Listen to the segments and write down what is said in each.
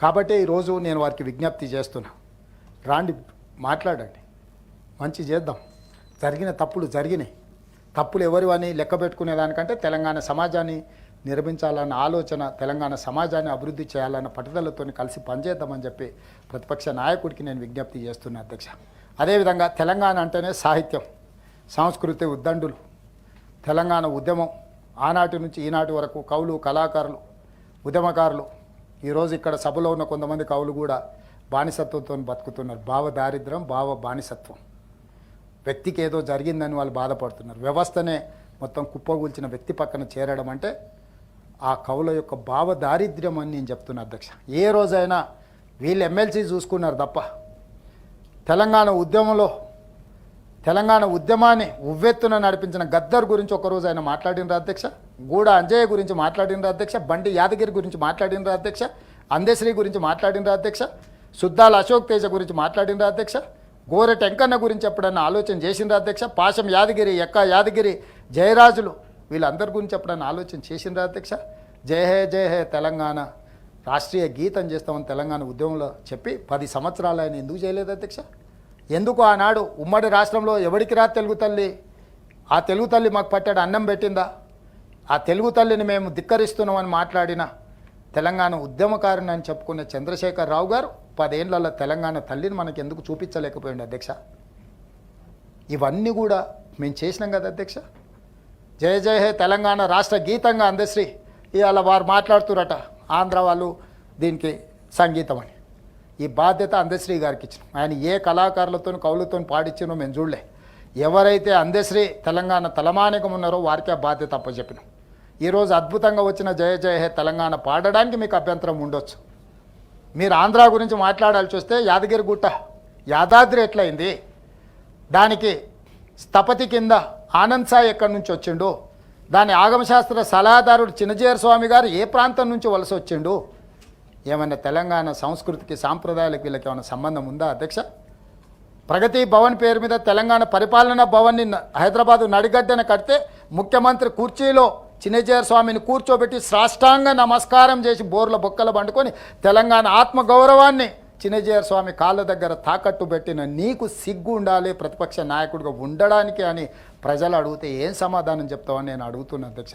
కాబట్టి ఈరోజు నేను వారికి విజ్ఞప్తి చేస్తున్నా. రాండి మాట్లాడండి. మంచి చేద్దాం. జరిగిన తప్పులు జరిగినాయి. తప్పులు ఎవరివని లెక్క పెట్టుకునే దానికంటే తెలంగాణ సమాజాన్ని నిర్మించాలన్న ఆలోచన తెలంగాణ సమాజాన్ని అభివృద్ధి చేయాలన్న పట్టుదలతో కలిసి పనిచేద్దామని చెప్పి ప్రతిపక్ష నాయకుడికి నేను విజ్ఞప్తి చేస్తున్నా అధ్యక్ష. అదేవిధంగా తెలంగాణ అంటేనే సాహిత్యం సంస్కృతి ఉద్దండులు. తెలంగాణ ఉద్యమం ఆనాటి నుంచి ఈనాటి వరకు కవులు కళాకారులు ఉద్యమకారులు ఈరోజు ఇక్కడ సభలో ఉన్న కొంతమంది కవులు కూడా బానిసత్వంతో బతుకుతున్నారు. భావ దారిద్రం భావ బానిసత్వం. వ్యక్తికి ఏదో జరిగిందని వాళ్ళు బాధపడుతున్నారు. వ్యవస్థనే మొత్తం కుప్పగూల్చిన వ్యక్తి పక్కన చేరడం అంటే ఆ కవుల యొక్క భావ దారిద్ర్యం అని నేను చెప్తున్నా అధ్యక్ష. ఏ రోజైనా వీళ్ళు ఎమ్మెల్సీ చూసుకున్నారు తప్ప తెలంగాణ ఉద్యమంలో తెలంగాణ ఉద్యమాన్ని ఉవ్వెత్తున నడిపించిన గద్దర్ గురించి ఒకరోజు ఆయన మాట్లాడినరా అధ్యక్ష? గూడ అంజయ్య గురించి మాట్లాడినరా అధ్యక్ష బండి యాదగిరి గురించి మాట్లాడినరా అధ్యక్ష అందశ్రీ గురించి మాట్లాడినరా అధ్యక్ష సుద్దాల అశోక్ తేజ గురించి మాట్లాడినరా అధ్యక్ష గోరె టెంకన్న గురించి ఎప్పుడన్నా ఆలోచన చేసిండ్రా అధ్యక్ష పాశం యాదగిరి ఎక్క యాదగిరి జయరాజులు వీళ్ళందరి గురించి ఎప్పుడన్నా ఆలోచన చేసిండ్రా అధ్యక్ష? జయ హే జయ హే తెలంగాణ. రాష్ట్రీయ గీతం చేస్తామని తెలంగాణ ఉద్యమంలో చెప్పి పది సంవత్సరాలు ఆయన ఎందుకు చేయలేదు అధ్యక్ష? ఎందుకు ఆనాడు ఉమ్మడి రాష్ట్రంలో ఎవడికి రా తెలుగు తల్లి? ఆ తెలుగు తల్లి మాకు పట్టాడు అన్నం పెట్టిందా? ఆ తెలుగు తల్లిని మేము ధిక్కరిస్తున్నామని మాట్లాడిన తెలంగాణ ఉద్యమకారుని అని చెప్పుకునే చంద్రశేఖర్ రావు గారు పదేళ్ళలో తెలంగాణ తల్లిని మనకి ఎందుకు చూపించలేకపోయింది అధ్యక్ష? ఇవన్నీ కూడా మేము చేసినాం కదా అధ్యక్ష. జయ జయ హే తెలంగాణ రాష్ట్ర గీతంగా అందశ్రీ. ఇవాళ వారు మాట్లాడుతురట ఆంధ్ర వాళ్ళు దీనికి సంగీతం అని. ఈ బాధ్యత అందశ్రీ గారికి ఇచ్చిన. ఆయన ఏ కళాకారులతో కవులతో పాడించినో మేము చూడలే. ఎవరైతే అందశ్రీ తెలంగాణ తలమానికం ఉన్నారో వారికే బాధ్యత అప్పచెప్పినాం. ఈరోజు అద్భుతంగా వచ్చిన జయ జయ హే తెలంగాణ పాడడానికి మీకు అభ్యంతరం ఉండొచ్చు. మీరు ఆంధ్ర గురించి మాట్లాడాల్సి వస్తే యాదగిరి గుట్ట యాదాద్రి ఎట్లయింది? దానికి స్థపతి కింద ఆనంద్ సాయి ఎక్కడి నుంచి వచ్చిండు? దాని ఆగమశాస్త్ర సలహాదారుడు చిన్నజీర స్వామి గారు ఏ ప్రాంతం నుంచి వలస వచ్చిండు? ఏమైనా తెలంగాణ సంస్కృతికి సాంప్రదాయాలకు వీళ్ళకి ఏమైనా సంబంధం ఉందా అధ్యక్ష? ప్రగతి భవన్ పేరు మీద తెలంగాణ పరిపాలనా భవన్ని హైదరాబాదు నడిగడ్డన కడితే ముఖ్యమంత్రి కుర్చీలో చిన్నజీర స్వామిని కూర్చోబెట్టి సాష్టాంగ నమస్కారం చేసి బోర్ల బొక్కలు పండుకొని తెలంగాణ ఆత్మగౌరవాన్ని చిన్నజీర స్వామి కాళ్ళ దగ్గర తాకట్టు పెట్టిన నీకు సిగ్గు ఉండాలి ప్రతిపక్ష నాయకుడిగా ఉండడానికి అని ప్రజలు అడిగితే ఏం సమాధానం చెప్తావని నేను అడుగుతున్నా అధ్యక్ష.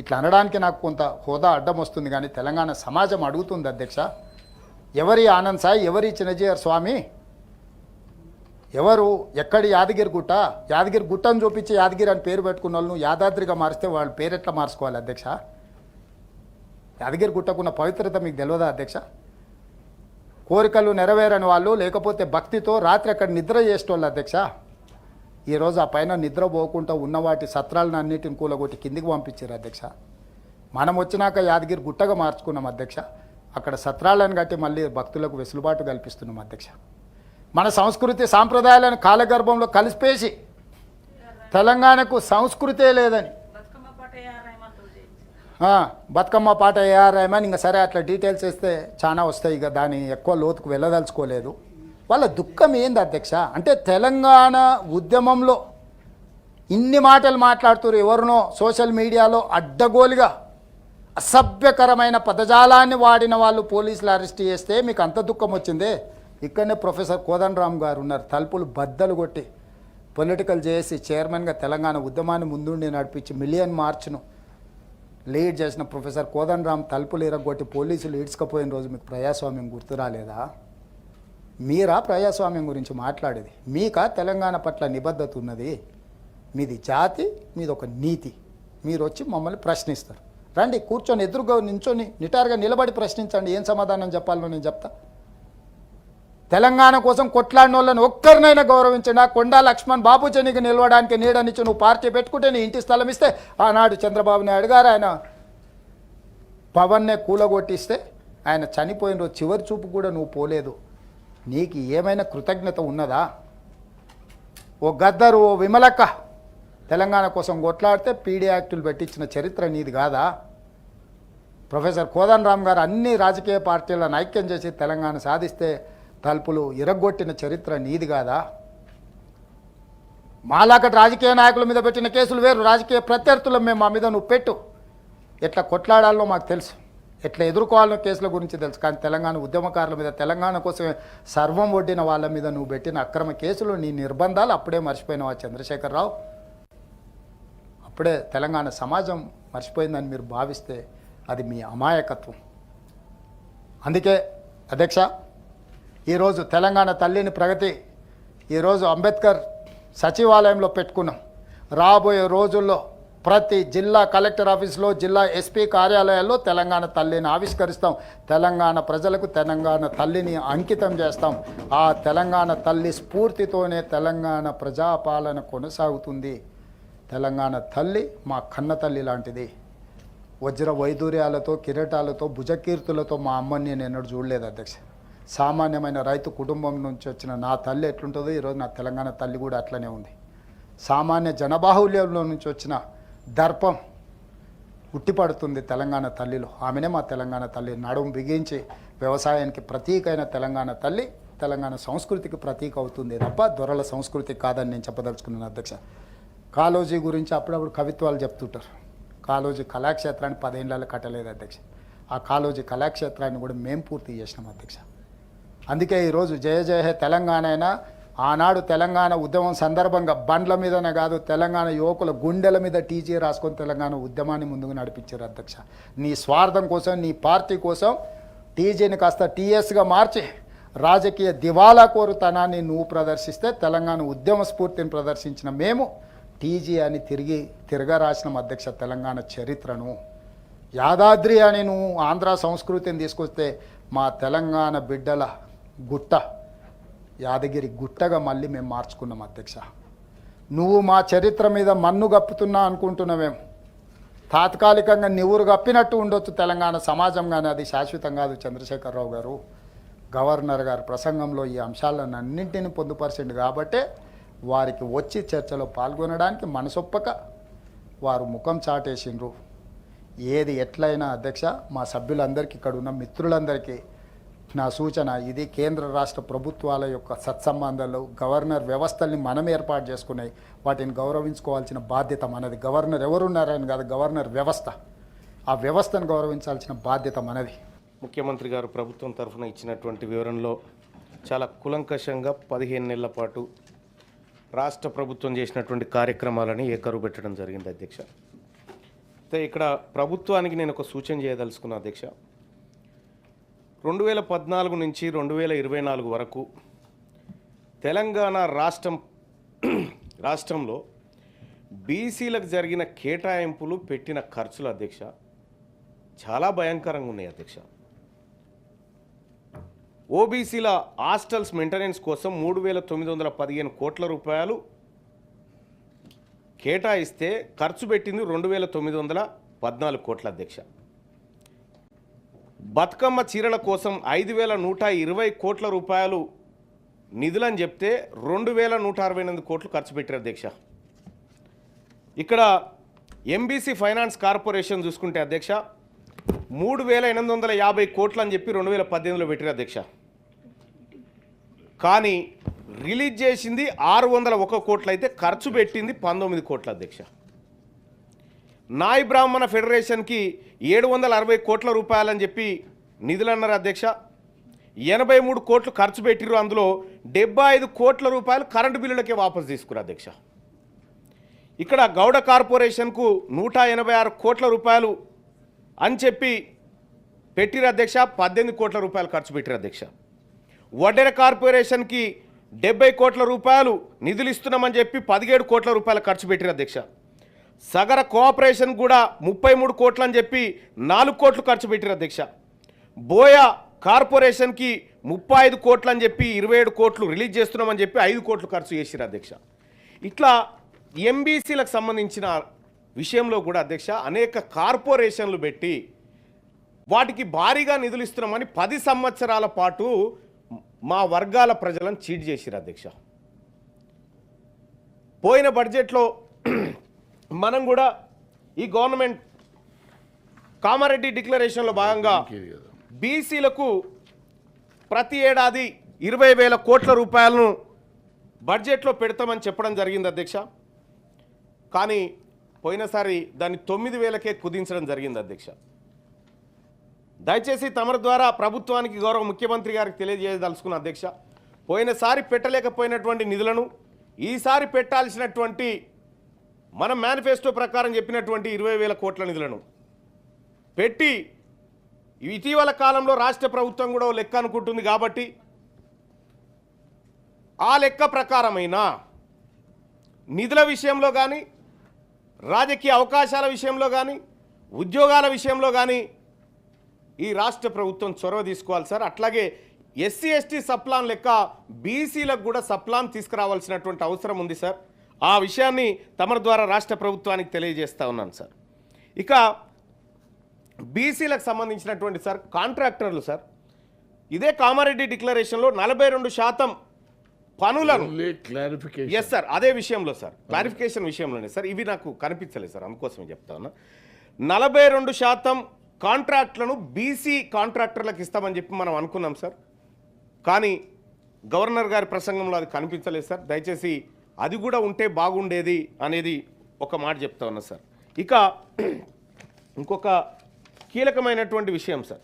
ఇట్లా అనడానికి నాకు కొంత హోదా అడ్డం వస్తుంది కానీ తెలంగాణ సమాజం అడుగుతుంది అధ్యక్ష. ఎవరి ఆనంద్ సాయి ఎవరి చిన్నజీయర్ స్వామి ఎవరు? ఎక్కడి యాదగిరి గుట్ట? యాదగిరి గుట్టను చూపించి యాదగిరి అని పేరు పెట్టుకున్న వాళ్ళు యాదాద్రిగా మారిస్తే వాళ్ళ పేరు ఎట్లా మార్చుకోవాలి అధ్యక్ష? యాదగిరి గుట్టకున్న పవిత్రత మీకు తెలియదా అధ్యక్ష? కోరికలు నెరవేరని వాళ్ళు లేకపోతే భక్తితో రాత్రి అక్కడ నిద్ర చేసేటోళ్ళు అధ్యక్ష. ఈరోజు ఆ పైన నిద్ర పోకుండా ఉన్న వాటి సత్రాలను అన్నిటిని కూలగొట్టి కిందికి పంపించారు అధ్యక్ష. మనం వచ్చినాక యాదగిరి గుట్టగా మార్చుకున్నాం అధ్యక్ష. అక్కడ సత్రాలను కట్టి మళ్ళీ భక్తులకు వెసులుబాటు కల్పిస్తున్నాం అధ్యక్ష. మన సంస్కృతి సాంప్రదాయాలను కాలగర్భంలో కలిసిపేసి తెలంగాణకు సంస్కృతే లేదని. బతుకమ్మ పాట ఏఆర్ఐమని ఇంకా సరే అట్లా డీటెయిల్స్ ఇస్తే చాలా వస్తాయి ఇక దాని ఎక్కువ లోతుకు వెళ్ళదలుచుకోలేదు. వాళ్ళ దుఃఖం ఏంది అధ్యక్ష? అంటే తెలంగాణ ఉద్యమంలో ఇన్ని మాటలు మాట్లాడుతున్నారు ఎవరినో సోషల్ మీడియాలో అడ్డగోలుగా అసభ్యకరమైన పదజాలాన్ని వాడిన వాళ్ళు పోలీసులు అరెస్ట్ చేస్తే మీకు అంత దుఃఖం వచ్చిందే? ఇక్కడనే ప్రొఫెసర్ కోదండరామ్ గారు ఉన్నారు. తలుపులు బద్దలు కొట్టి పొలిటికల్ చేసి చైర్మన్గా తెలంగాణ ఉద్యమాన్ని ముందుండి నడిపించి మిలియన్ మార్చ్ను లీడ్ చేసిన ప్రొఫెసర్ కోదండరామ్ తలుపులు ఇరగొట్టి పోలీసులు ఈడ్చుకపోయిన రోజు మీకు ప్రజాస్వామ్యం గుర్తు రాలేదా? మీరా ప్రజాస్వామ్యం గురించి మాట్లాడేది? మీకా తెలంగాణ పట్ల నిబద్ధత ఉన్నది? మీది జాతి మీది ఒక నీతి. మీరు వచ్చి మమ్మల్ని ప్రశ్నిస్తారు. రండి కూర్చొని ఎదురుగా నించొని నిటారుగా నిలబడి ప్రశ్నించండి. ఏం సమాధానం చెప్పాలో నేను చెప్తా. తెలంగాణ కోసం కొట్లాడిన వాళ్ళని ఒక్కరినైనా గౌరవించండి. ఆ కొండా లక్ష్మణ్ బాబు చెనికి నిలవడానికి నీడనిచ్చి నువ్వు పార్టీ పెట్టుకుంటే నీ ఇంటి స్థలం ఇస్తే ఆనాడు చంద్రబాబు నాయుడు గారు ఆయన పవన్నే కూలగొట్టిస్తే ఆయన చనిపోయిన రోజు చివరి చూపు కూడా నువ్వు పోలేదు. నీకు ఏమైనా కృతజ్ఞత ఉన్నదా? ఓ గద్దరు ఓ విమలక్క తెలంగాణ కోసం కొట్లాడితే పీడీ యాక్టులు పెట్టించిన చరిత్ర నీది కాదా? ప్రొఫెసర్ కోదండరామ్ గారు అన్ని రాజకీయ పార్టీలను ఐక్యం చేసి తెలంగాణ సాధిస్తే తలుపులు ఇరగొట్టిన చరిత్ర నీది కాదా? మాలాకటి రాజకీయ నాయకుల మీద పెట్టిన కేసులు వేరు. రాజకీయ ప్రత్యర్థులు మేము మా మీద నువ్వు పెట్టు. ఎట్లా కొట్లాడాలో మాకు తెలుసు. ఎట్లా ఎదుర్కోవాలనో కేసుల గురించి తెలుసు. కానీ తెలంగాణ ఉద్యమకారుల మీద తెలంగాణ కోసమే సర్వం ఒడ్డిన వాళ్ళ మీద నువ్వు పెట్టిన అక్రమ కేసులు నీ నిర్బంధాలు అప్పుడే మర్చిపోయినావా చంద్రశేఖరరావు? అప్పుడే తెలంగాణ సమాజం మర్చిపోయిందని మీరు భావిస్తే అది మీ అమాయకత్వం. అందుకే అధ్యక్ష ఈరోజు తెలంగాణ తల్లిని ప్రగతి ఈరోజు అంబేద్కర్ సచివాలయంలో పెట్టుకున్నాం. రాబోయే రోజుల్లో ప్రతి జిల్లా కలెక్టర్ ఆఫీస్లో జిల్లా ఎస్పీ కార్యాలయాల్లో తెలంగాణ తల్లిని ఆవిష్కరిస్తాం. తెలంగాణ ప్రజలకు తెలంగాణ తల్లిని అంకితం చేస్తాం. ఆ తెలంగాణ తల్లి స్ఫూర్తితోనే తెలంగాణ ప్రజాపాలన కొనసాగుతుంది. తెలంగాణ తల్లి మా కన్న తల్లి లాంటిది. వజ్ర వైదూర్యాలతో కిరీటాలతో భుజకీర్తులతో మా అమ్మని నేను ఎన్నడూ చూడలేదు అధ్యక్ష. సామాన్యమైన రైతు కుటుంబం నుంచి వచ్చిన నా తల్లి ఎట్లుంటుందో ఈరోజు నా తెలంగాణ తల్లి కూడా అట్లనే ఉంది. సామాన్య జనబాహుల్యంలో నుంచి వచ్చిన దర్పం ఉట్టిపడుతుంది తెలంగాణ తల్లిలో. ఆమెనే మా తెలంగాణ తల్లి. నడుము బిగించి వ్యవసాయానికి ప్రతీకైన తెలంగాణ తల్లి తెలంగాణ సంస్కృతికి ప్రతీక అవుతుంది తప్ప దొరల సంస్కృతి కాదని నేను చెప్పదలుచుకున్నాను అధ్యక్ష. కాలోజీ గురించి అప్పుడప్పుడు కవిత్వాలు చెప్తుంటారు. కాలోజీ కళాక్షేత్రాన్ని పదేళ్ళలో కట్టలేదు అధ్యక్ష. ఆ కాలోజీ కళాక్షేత్రాన్ని కూడా మేము పూర్తి చేసినాం అధ్యక్ష. అందుకే ఈరోజు జయ జయ హే తెలంగాణ అయినా ఆనాడు తెలంగాణ ఉద్యమం సందర్భంగా బండ్ల మీదనే కాదు తెలంగాణ యువకుల గుండెల మీద టీజీ రాసుకొని తెలంగాణ ఉద్యమాన్ని ముందుకు నడిపించారు అధ్యక్ష. నీ స్వార్థం కోసం నీ పార్టీ కోసం టీజీని కాస్త టీఎస్గా మార్చి రాజకీయ దివాలా కోరుతనాన్ని నువ్వు ప్రదర్శిస్తే తెలంగాణ ఉద్యమ స్ఫూర్తిని ప్రదర్శించిన మేము టీజీ అని తిరిగి తిరగరాసిన అధ్యక్ష తెలంగాణ చరిత్రను. యాదాద్రి అని నువ్వు ఆంధ్ర సంస్కృతిని తీసుకొస్తే మా తెలంగాణ బిడ్డల గుట్ట యాదగిరి గుట్టగా మళ్ళీ మేము మార్చుకున్నాం అధ్యక్ష. నువ్వు మా చరిత్ర మీద మన్ను గప్పుతున్నా అనుకుంటున్నావేం? తాత్కాలికంగా నివురు గప్పినట్టు ఉండొచ్చు తెలంగాణ సమాజం కానీ అది శాశ్వతం కాదు చంద్రశేఖరరావు గారు. గవర్నర్ గారు ప్రసంగంలో ఈ అంశాలను అన్నింటినీ పొందుపరిచిండు కాబట్టే వారికి వచ్చి చర్చలో పాల్గొనడానికి మనసొప్పక వారు ముఖం చాటేసిండ్రు. ఏది ఎట్లయినా అధ్యక్ష మా సభ్యులందరికీ ఇక్కడ ఉన్న మిత్రులందరికీ నా సూచన ఇది కేంద్ర రాష్ట్ర ప్రభుత్వాల యొక్క సత్సంబంధాలు గవర్నర్ వ్యవస్థల్ని మనం ఏర్పాటు చేసుకున్నాయి వాటిని గౌరవించుకోవాల్సిన బాధ్యత మనది. గవర్నర్ ఎవరున్నారని కాదు గవర్నర్ వ్యవస్థ. ఆ వ్యవస్థను గౌరవించాల్సిన బాధ్యత మనది. ముఖ్యమంత్రి గారు ప్రభుత్వం తరఫున ఇచ్చినటువంటి వివరణలో చాలా కులంకషంగా పదిహేను నెలల పాటు రాష్ట్ర ప్రభుత్వం చేసినటువంటి కార్యక్రమాలని ఏకరువు పెట్టడం జరిగింది అధ్యక్ష. అయితే ఇక్కడ ప్రభుత్వానికి నేను ఒక సూచన చేయదలుచుకున్నా అధ్యక్ష. రెండు వేల పద్నాలుగు నుంచి రెండు వేల ఇరవై నాలుగు వరకు తెలంగాణ రాష్ట్రం రాష్ట్రంలో బీసీలకు జరిగిన కేటాయింపులు పెట్టిన ఖర్చులు అధ్యక్ష చాలా భయంకరంగా ఉన్నాయి అధ్యక్ష. ఓబీసీల హాస్టల్స్ మెయింటెనెన్స్ కోసం మూడు వేల తొమ్మిది వందల పదిహేను కోట్ల రూపాయలు కేటాయిస్తే ఖర్చు పెట్టింది రెండు వేల తొమ్మిది వందల పద్నాలుగు కోట్ల అధ్యక్ష. బతుకమ్మ చీరల కోసం ఐదు వేల నూట ఇరవై కోట్ల రూపాయలు నిధులని చెప్తే రెండు వేల నూట అరవై ఎనిమిది కోట్లు ఖర్చు పెట్టారు అధ్యక్ష. ఇక్కడ ఎంబీసీ ఫైనాన్స్ కార్పొరేషన్ చూసుకుంటే అధ్యక్ష మూడు వేల ఎనిమిది వందల యాభై కోట్లు అని చెప్పి రెండు వేల పద్దెనిమిదిలో పెట్టారు అధ్యక్ష. కానీ రిలీజ్ చేసింది ఆరు వందల ఒక కోట్లు అయితే ఖర్చు పెట్టింది పంతొమ్మిది కోట్ల అధ్యక్ష. నాయ్ బ్రాహ్మణ ఫెడరేషన్కి ఏడు వందల అరవై కోట్ల రూపాయలని చెప్పి నిధులు అన్నారు అధ్యక్ష. ఎనభై మూడు కోట్లు ఖర్చు పెట్టిర్రు అందులో డెబ్బై ఐదు కోట్ల రూపాయలు కరెంటు బిల్లులకే వాపసు తీసుకురు అధ్యక్ష. ఇక్కడ గౌడ కార్పొరేషన్కు నూట ఎనభై ఆరు కోట్ల రూపాయలు అని చెప్పి పెట్టిరు అధ్యక్ష. పద్దెనిమిది కోట్ల రూపాయలు ఖర్చు పెట్టిరు అధ్యక్ష. వడ్డెర కార్పొరేషన్కి డెబ్బై కోట్ల రూపాయలు నిధులు ఇస్తున్నామని చెప్పి పదిహేడు కోట్ల రూపాయలు ఖర్చు పెట్టిరు అధ్యక్ష. సగర కోఆపరేషన్ కూడా ముప్పై మూడు కోట్లు అని చెప్పి నాలుగు కోట్లు ఖర్చు పెట్టిరు అధ్యక్ష. బోయా కార్పొరేషన్కి ముప్పై ఐదు కోట్లు అని చెప్పి ఇరవై ఏడు కోట్లు రిలీజ్ చేస్తున్నామని చెప్పి ఐదు కోట్లు ఖర్చు చేసిరు అధ్యక్ష. ఇట్లా ఎంబీసీలకు సంబంధించిన విషయంలో కూడా అధ్యక్ష అనేక కార్పొరేషన్లు పెట్టి వాటికి భారీగా నిధులు ఇస్తున్నామని పది సంవత్సరాల పాటు మా వర్గాల ప్రజలను చీట్ చేసిరు అధ్యక్ష. పోయిన బడ్జెట్లో మనం కూడా ఈ గవర్నమెంట్ కామారెడ్డి డిక్లరేషన్లో భాగంగా బీసీలకు ప్రతి ఏడాది ఇరవై వేల కోట్ల రూపాయలను బడ్జెట్లో పెడతామని చెప్పడం జరిగింది అధ్యక్ష. కానీ పోయినసారి దాన్ని తొమ్మిది వేలకే కుదించడం జరిగింది అధ్యక్ష. దయచేసి తమరి ద్వారా ప్రభుత్వానికి గౌరవ ముఖ్యమంత్రి గారికి తెలియజేయదలుచుకున్న అధ్యక్ష పోయినసారి పెట్టలేకపోయినటువంటి నిధులను ఈసారి పెట్టాల్సినటువంటి మన మేనిఫెస్టో ప్రకారం చెప్పినటువంటి ఇరవై వేల కోట్ల నిధులను పెట్టి ఇటీవల కాలంలో రాష్ట్ర ప్రభుత్వం కూడా లెక్క అనుకుంటుంది కాబట్టి ఆ లెక్క ప్రకారమైన నిధుల విషయంలో కానీ రాజకీయ అవకాశాల విషయంలో కానీ ఉద్యోగాల విషయంలో కానీ ఈ రాష్ట్ర ప్రభుత్వం చొరవ తీసుకోవాలి సార్. అట్లాగే ఎస్సీ ఎస్టీ సప్లాన్ లెక్క బీసీలకు కూడా సప్లాన్ తీసుకురావాల్సినటువంటి అవసరం ఉంది సార్. ఆ విషయాన్ని తమరి ద్వారా రాష్ట్ర ప్రభుత్వానికి తెలియజేస్తా ఉన్నాను సార్. ఇక బీసీలకు సంబంధించినటువంటి సార్ కాంట్రాక్టర్లు సార్ ఇదే కామారెడ్డి డిక్లరేషన్లో నలభై రెండు శాతం పనులను క్లారిఫికేషన్ ఎస్ సార్ అదే విషయంలో సార్. క్లారిఫికేషన్ విషయంలోనే సార్. ఇవి నాకు కనిపించలేదు సార్. అందుకోసమే చెప్తా ఉన్నా. నలభై రెండు శాతం కాంట్రాక్ట్లను బీసీ కాంట్రాక్టర్లకు ఇస్తామని చెప్పి మనం అనుకున్నాం సార్. కానీ గవర్నర్ గారి ప్రసంగంలో అది కనిపించలేదు సార్. దయచేసి అది కూడా ఉంటే బాగుండేది అనేది ఒక మాట చెప్తా ఉన్నా సార్. ఇక ఇంకొక కీలకమైనటువంటి విషయం సార్.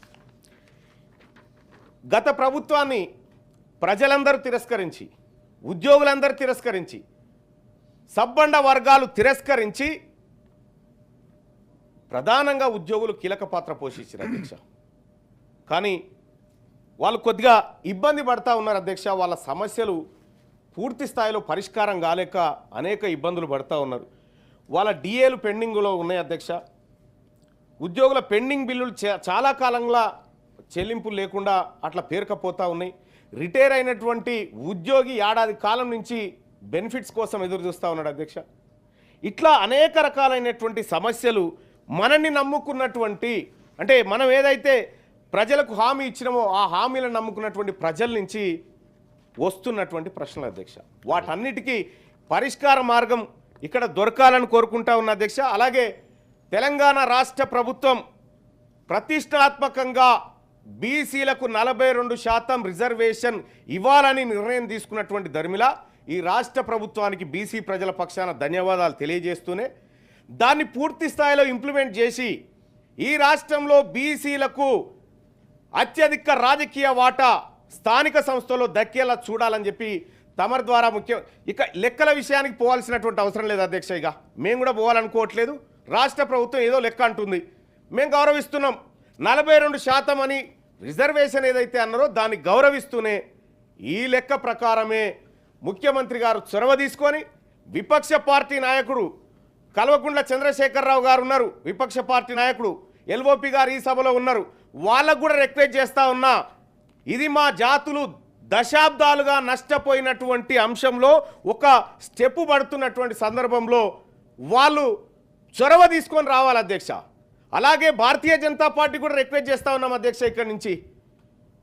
గత ప్రభుత్వాన్ని ప్రజలందరూ తిరస్కరించి ఉద్యోగులందరూ తిరస్కరించి సబ్బండ వర్గాలు తిరస్కరించి ప్రధానంగా ఉద్యోగులు కీలక పాత్ర పోషించారు అధ్యక్ష. కానీ వాళ్ళు కొద్దిగా ఇబ్బంది పడతా ఉన్నారు అధ్యక్ష వాళ్ళ సమస్యలు పూర్తి స్థాయిలో పరిష్కారం కాలేక అనేక ఇబ్బందులు పడతా ఉన్నారు. వాళ్ళ డిఏలు పెండింగ్లో ఉన్నాయి అధ్యక్ష. ఉద్యోగుల పెండింగ్ బిల్లులు చాలా కాలంగా చెల్లింపులు లేకుండా అట్లా పేరుకపోతూ ఉన్నాయి. రిటైర్ అయినటువంటి ఉద్యోగి ఏడాది కాలం నుంచి బెనిఫిట్స్ కోసం ఎదురు చూస్తూ ఉన్నాడు అధ్యక్ష. ఇట్లా అనేక రకాలైనటువంటి సమస్యలు మనల్ని నమ్ముకున్నటువంటి అంటే మనం ఏదైతే ప్రజలకు హామీ ఇచ్చినామో ఆ హామీలను నమ్ముకున్నటువంటి ప్రజల నుంచి వస్తున్నటువంటి ప్రశ్నలు అధ్యక్ష. వాటన్నిటికీ పరిష్కార మార్గం ఇక్కడ దొరకాలని కోరుకుంటా ఉన్న అధ్యక్ష. అలాగే తెలంగాణ రాష్ట్ర ప్రభుత్వం ప్రతిష్టాత్మకంగా బీసీలకు నలభై రెండు శాతం రిజర్వేషన్ ఇవ్వాలని నిర్ణయం తీసుకున్నటువంటి ధర్మిల ఈ రాష్ట్ర ప్రభుత్వానికి బీసీ ప్రజల పక్షాన ధన్యవాదాలు తెలియజేస్తూనే దాన్ని పూర్తి స్థాయిలో ఇంప్లిమెంట్ చేసి ఈ రాష్ట్రంలో బీసీలకు అత్యధిక రాజకీయ వాటా స్థానిక సంస్థలో దక్కేలా చూడాలని చెప్పి తమరి ద్వారా ముఖ్యం ఇక లెక్కల విషయానికి పోవాల్సినటువంటి అవసరం లేదు అధ్యక్ష ఇక. మేము కూడా పోవాలనుకోవట్లేదు. రాష్ట్ర ప్రభుత్వం ఏదో లెక్క అంటుంది. మేము గౌరవిస్తున్నాం. నలభై రెండు శాతం అని రిజర్వేషన్ ఏదైతే అన్నారో దాన్ని గౌరవిస్తూనే ఈ లెక్క ప్రకారమే ముఖ్యమంత్రి గారు చొరవ తీసుకొని విపక్ష పార్టీ నాయకుడు కల్వకుంట్ల చంద్రశేఖరరావు గారు ఉన్నారు. విపక్ష పార్టీ నాయకుడు ఎల్ఓపి గారు ఈ సభలో ఉన్నారు. వాళ్ళకు కూడా రిక్వెస్ట్ చేస్తూ ఉన్నా. ఇది మా జాతులు దశాబ్దాలుగా నష్టపోయినటువంటి అంశంలో ఒక స్టెప్ పడుతున్నటువంటి సందర్భంలో వాళ్ళు చొరవ తీసుకొని రావాలి అధ్యక్ష. అలాగే భారతీయ జనతా పార్టీ కూడా రిక్వెస్ట్ చేస్తా ఉన్నాం అధ్యక్ష ఇక్కడి నుంచి.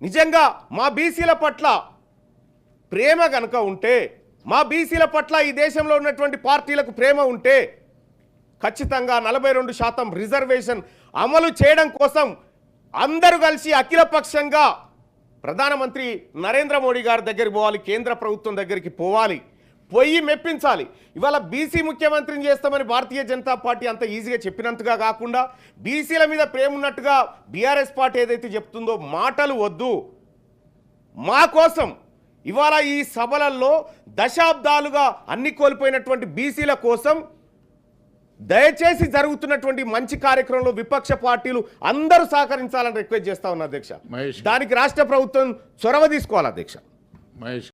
నిజంగా మా బీసీల పట్ల ప్రేమ కనుక ఉంటే మా బీసీల పట్ల ఈ దేశంలో ఉన్నటువంటి పార్టీలకు ప్రేమ ఉంటే ఖచ్చితంగా నలభై రెండు శాతం రిజర్వేషన్ అమలు చేయడం కోసం అందరూ కలిసి అఖిలపక్షంగా ప్రధానమంత్రి నరేంద్ర మోడీ గారి దగ్గరికి పోవాలి కేంద్ర ప్రభుత్వం దగ్గరికి పోవాలి. పోయి మెప్పించాలి. ఇవాళ బీసీ ముఖ్యమంత్రిని చేస్తామని భారతీయ జనతా పార్టీ అంత ఈజీగా చెప్పినంతగా కాకుండా బీసీల మీద ప్రేమ ఉన్నట్టుగా బీఆర్ఎస్ పార్టీ ఏదైతే చెప్తుందో మాటలు వద్దు. మా కోసం ఇవాళ ఈ సభలలో దశాబ్దాలుగా అన్ని కోల్పోయినటువంటి బీసీల కోసం దయచేసి జరుగుతున్నటువంటి మంచి కార్యక్రమంలో విపక్ష పార్టీలు అందరూ సహకరించాలని రిక్వెస్ట్ చేస్తా ఉన్నా అధ్యక్ష. దానికి రాష్ట్ర ప్రభుత్వం చొరవ తీసుకోవాలి అధ్యక్ష మహేష్